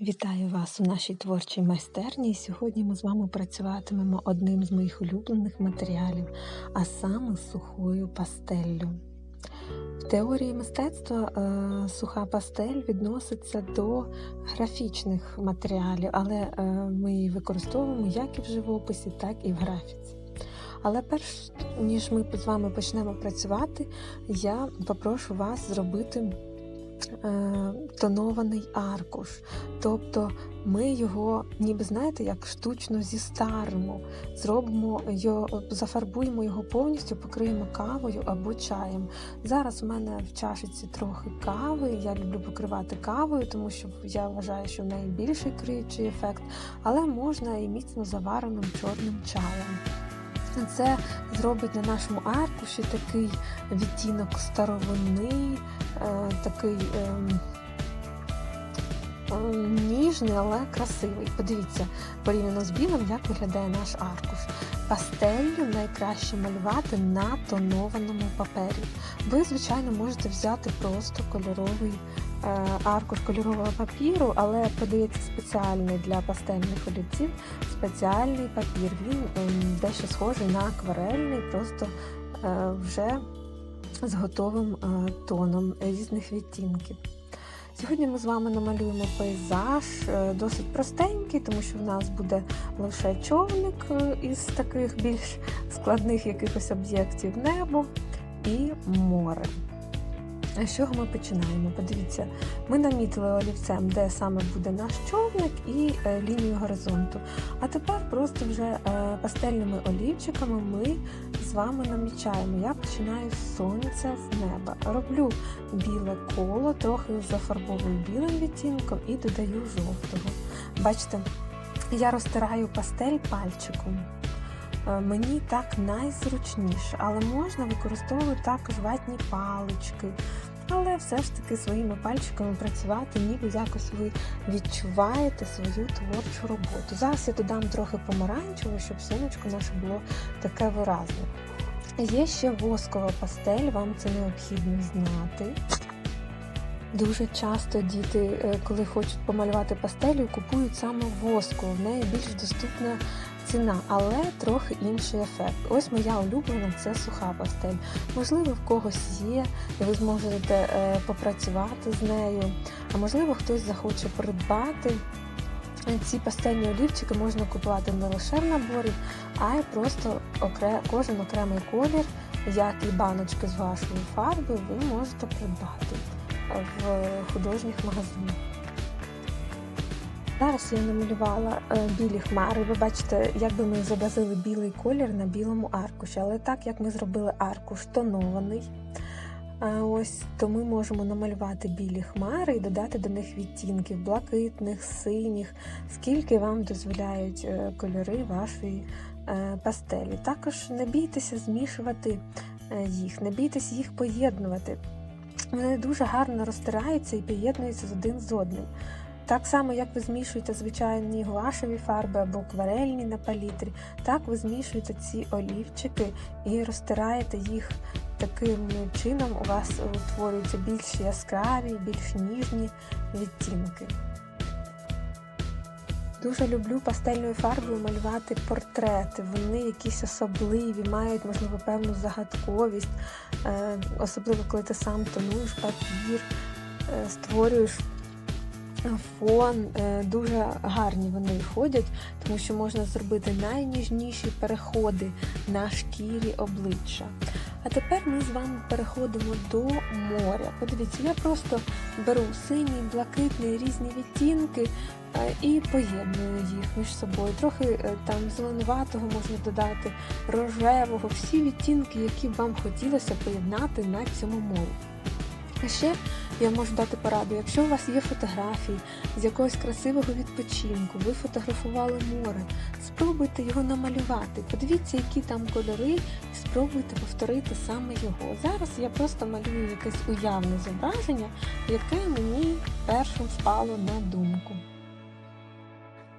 Вітаю вас у нашій творчій майстерні. Сьогодні ми з вами працюватимемо одним з моїх улюблених матеріалів, а саме сухою пастеллю. В теорії мистецтва е, суха пастель відноситься до графічних матеріалів, але е, ми її використовуємо як і в живописі, так і в графіці. Але перш ніж ми з вами почнемо працювати, я попрошу вас зробити тонований аркуш. Тобто ми його, ніби знаєте, як штучно зістаримо, зробимо його, зафарбуємо його повністю, покриємо кавою або чаєм. Зараз у мене в чашиці трохи кави. Я люблю покривати кавою, тому що я вважаю, що в неї більший криючий ефект, але можна і міцно завареним чорним чаєм. Це зробить на нашому аркуші такий відтінок старовини, е, такий е, е, ніжний, але красивий. Подивіться, порівняно з білим, як виглядає наш аркуш. Пастеллю найкраще малювати на тонованому папері. Ви, звичайно, можете взяти просто кольоровий аркуш кольорового папіру, але подається спеціальний для пастельних олівців спеціальний папір. Він ем, дещо схожий на акварельний, просто е, вже з готовим е, тоном різних відтінків. Сьогодні ми з вами намалюємо пейзаж е, досить простенький, тому що в нас буде лише човник е, із таких більш складних якихось об'єктів небо і море. З чого ми починаємо? Подивіться, ми намітили олівцем, де саме буде наш човник і е, лінію горизонту. А тепер просто вже е, пастельними олівчиками ми з вами намічаємо. Я починаю з сонця з неба. Роблю біле коло, трохи зафарбовую білим відтінком і додаю жовтого. Бачите, я розтираю пастель пальчиком. Е, Мені так найзручніше, але можна використовувати також ватні палички. Але все ж таки своїми пальчиками працювати, ніби якось ви відчуваєте свою творчу роботу. Зараз я додам трохи помаранчевого, щоб сонечко наше було таке виразне. Є ще воскова пастель, вам це необхідно знати. Дуже часто діти, е, коли хочуть помалювати пастелю, купують саме воску. В неї більш доступна ціна, але трохи інший ефект. Ось моя улюблена це суха пастель. Можливо, в когось є, і ви зможете е, попрацювати з нею. А можливо, хтось захоче придбати. Ці пастельні олівчики можна купувати не лише в наборі, а й просто окре... кожен окремий колір, як і баночки з вашою фарбою, ви можете придбати в художніх магазинах. Зараз я намалювала е, білі хмари. Ви бачите, як би ми зобразили білий колір на білому аркуші. Але так як ми зробили аркуш тонований, е, ось, то ми можемо намалювати білі хмари і додати до них відтінків блакитних, синіх, скільки вам дозволяють е, кольори вашої пастелі. Також не бійтеся змішувати їх, не бійтеся їх поєднувати. Вони дуже гарно розтираються і поєднуються з один з одним. Так само, як ви змішуєте звичайні гуашеві фарби або акварельні на палітрі, так ви змішуєте ці олівчики і розтираєте їх таким чином, у вас утворюються більш яскраві, більш ніжні відтінки. Дуже люблю пастельною фарбою малювати портрети. Вони якісь особливі, мають, можливо, певну загадковість, е, особливо коли ти сам тонуєш папір, е, створюєш фон. Е, дуже гарні вони виходять, тому що можна зробити найніжніші переходи на шкірі обличчя. А тепер ми з вами переходимо до моря. Подивіться, я просто беру синій, блакитний, різні відтінки і поєдную їх між собою. Трохи е, там зеленуватого можна додати, рожевого, всі відтінки, які б вам хотілося поєднати на цьому морі. А ще я можу дати пораду, якщо у вас є фотографії з якогось красивого відпочинку, ви фотографували море, спробуйте його намалювати. Подивіться, які там кольори, і спробуйте повторити саме його. Зараз я просто малюю якесь уявне зображення, яке мені першим спало на думку.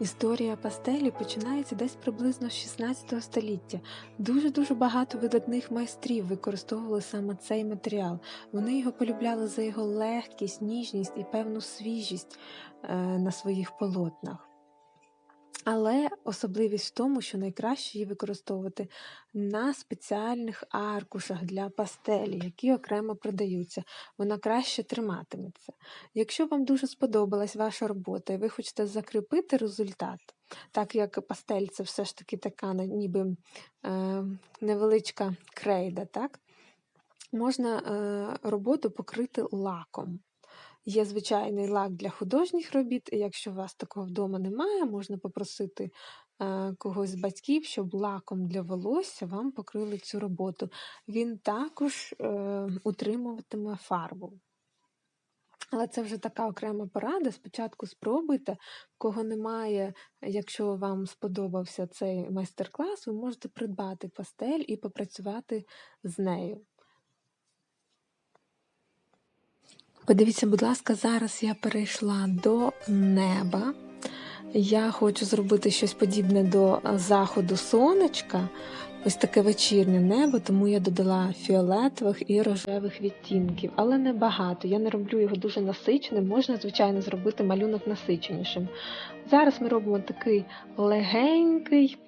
Історія пастелі починається десь приблизно з 16 століття. Дуже-дуже багато видатних майстрів використовували саме цей матеріал. Вони його полюбляли за його легкість, ніжність і певну свіжість е, на своїх полотнах. Але особливість в тому, що найкраще її використовувати на спеціальних аркушах для пастелі, які окремо продаються. Вона краще триматиметься. Якщо вам дуже сподобалась ваша робота і ви хочете закріпити результат, так як пастель це все ж таки така ніби е, невеличка крейда, так? можна е, роботу покрити лаком. Є звичайний лак для художніх робіт, і якщо у вас такого вдома немає, можна попросити е, когось з батьків, щоб лаком для волосся вам покрили цю роботу. Він також е, утримуватиме фарбу. Але це вже така окрема порада. Спочатку спробуйте, кого немає, якщо вам сподобався цей майстер-клас, ви можете придбати пастель і попрацювати з нею. Подивіться, будь ласка, зараз я перейшла до неба. Я хочу зробити щось подібне до заходу сонечка, ось таке вечірнє небо, тому я додала фіолетових і рожевих відтінків, але не багато. Я не роблю його дуже насиченим, можна, звичайно, зробити малюнок насиченішим. Зараз ми робимо такий легенький.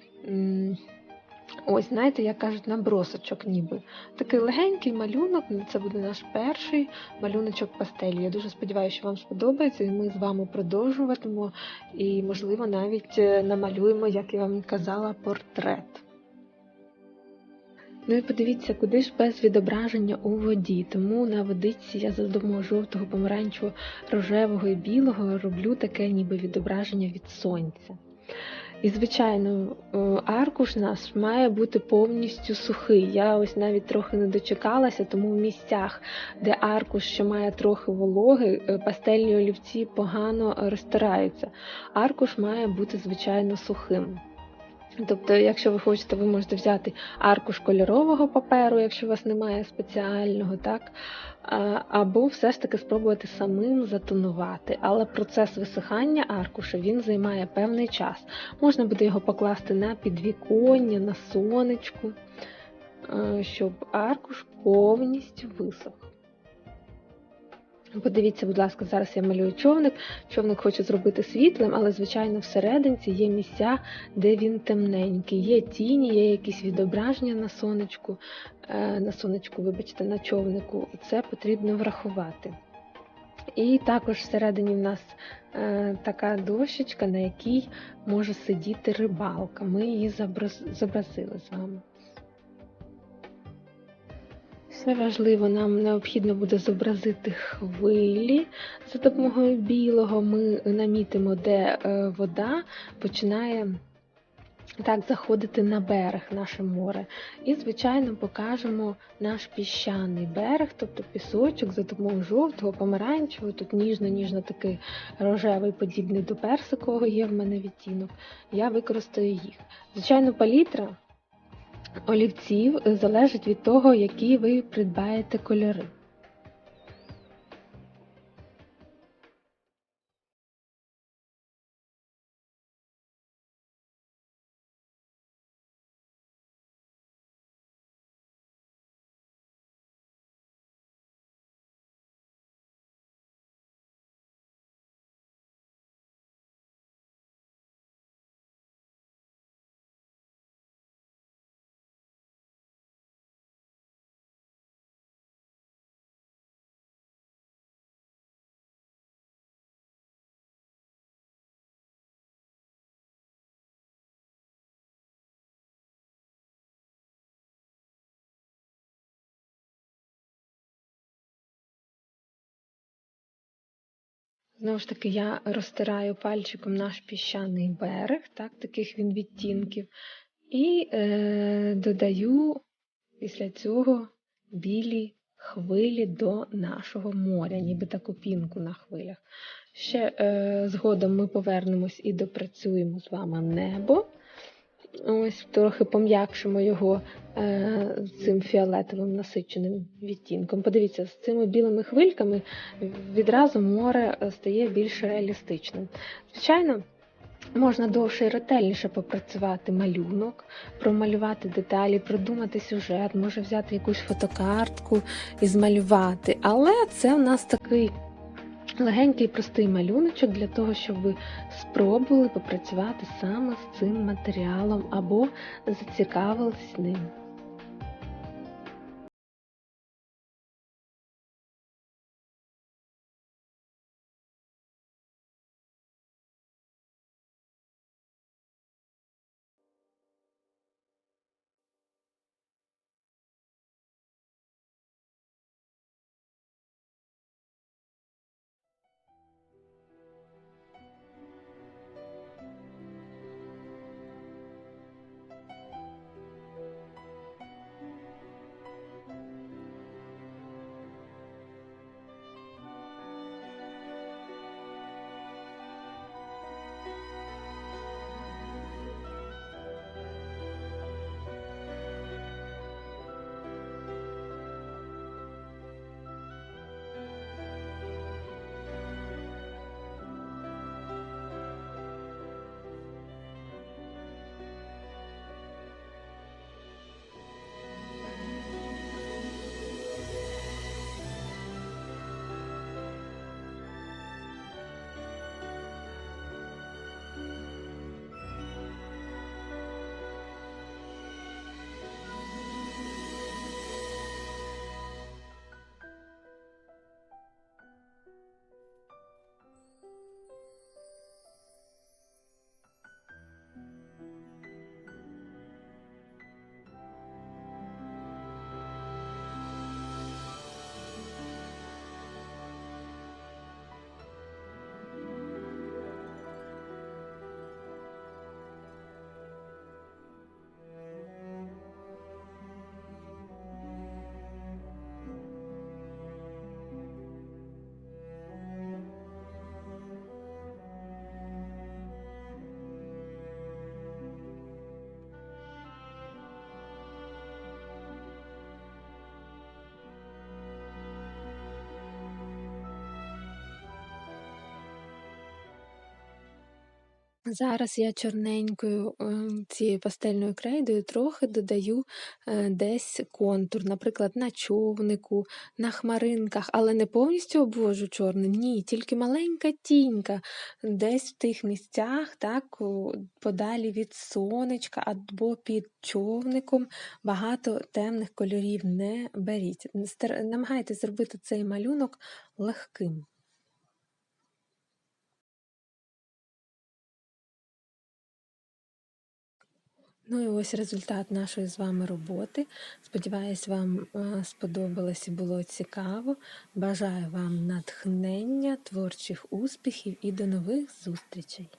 Ось, знаєте, як кажуть, набросочок ніби. Такий легенький малюнок, це буде наш перший малюночок пастелі. Я дуже сподіваюся, що вам сподобається, і ми з вами продовжуватимемо і, можливо, навіть е, намалюємо, як я вам казала, портрет. Ну і подивіться, куди ж без відображення у воді. Тому на водиці я за допомогою жовтого, помаранчевого, рожевого і білого роблю таке ніби відображення від сонця. І, звичайно, е, аркуш наш має бути повністю сухий. Я ось навіть трохи не дочекалася, тому в місцях, де аркуш ще має трохи вологи, е, пастельні олівці погано розтираються. Аркуш має бути, звичайно, сухим. Тобто, якщо ви хочете, ви можете взяти аркуш кольорового паперу, якщо у вас немає спеціального, так? або все ж таки спробувати самим затонувати. Але процес висихання аркуша він займає певний час. Можна буде його покласти на підвіконня, на сонечку, щоб аркуш повністю висох. Подивіться, будь ласка, зараз я малюю човник. Човник хочу зробити світлим, але, звичайно, всерединці є місця, де він темненький. Є тіні, є якісь відображення на сонечку, е, на сонечку, вибачте, на човнику. Це потрібно врахувати. І також всередині в нас е, така дощечка, на якій може сидіти рибалка. Ми її зобразили з вами. Все важливо, нам необхідно буде зобразити хвилі за допомогою білого. Ми намітимо, де е, вода починає так заходити на берег, наше море. І, звичайно, покажемо наш піщаний берег, тобто пісочок за допомогою жовтого, помаранчевого, тут ніжно-ніжно такий рожевий, подібний до персикового є в мене відтінок. Я використаю їх. Звичайно, палітра олівців залежить від того, які ви придбаєте кольори. Знову ж таки, я розтираю пальчиком наш піщаний берег, так, таких він відтінків, і е, додаю після цього білі хвилі до нашого моря, ніби таку пінку на хвилях. Ще е, згодом ми повернемось і допрацюємо з вами небо. Ось трохи пом'якшимо його е, цим фіолетовим насиченим відтінком. Подивіться, з цими білими хвильками відразу море стає більш реалістичним. Звичайно, Можна довше і ретельніше попрацювати малюнок, промалювати деталі, продумати сюжет, може взяти якусь фотокартку і змалювати. Але це у нас такий легенький простий малюночок для того, щоб ви спробували попрацювати саме з цим матеріалом або зацікавились ним. Зараз я чорненькою, ем, цією пастельною крейдою трохи додаю, е, десь контур, наприклад, на човнику, на хмаринках, але не повністю обвожу чорним, ні, тільки маленька тінька, десь в тих місцях, так, подалі від сонечка або під човником багато темних кольорів не беріть. Намагайтесь зробити цей малюнок легким. Ну і ось результат нашої з вами роботи. Сподіваюсь, вам е, сподобалось і було цікаво. Бажаю вам натхнення, творчих успіхів і до нових зустрічей!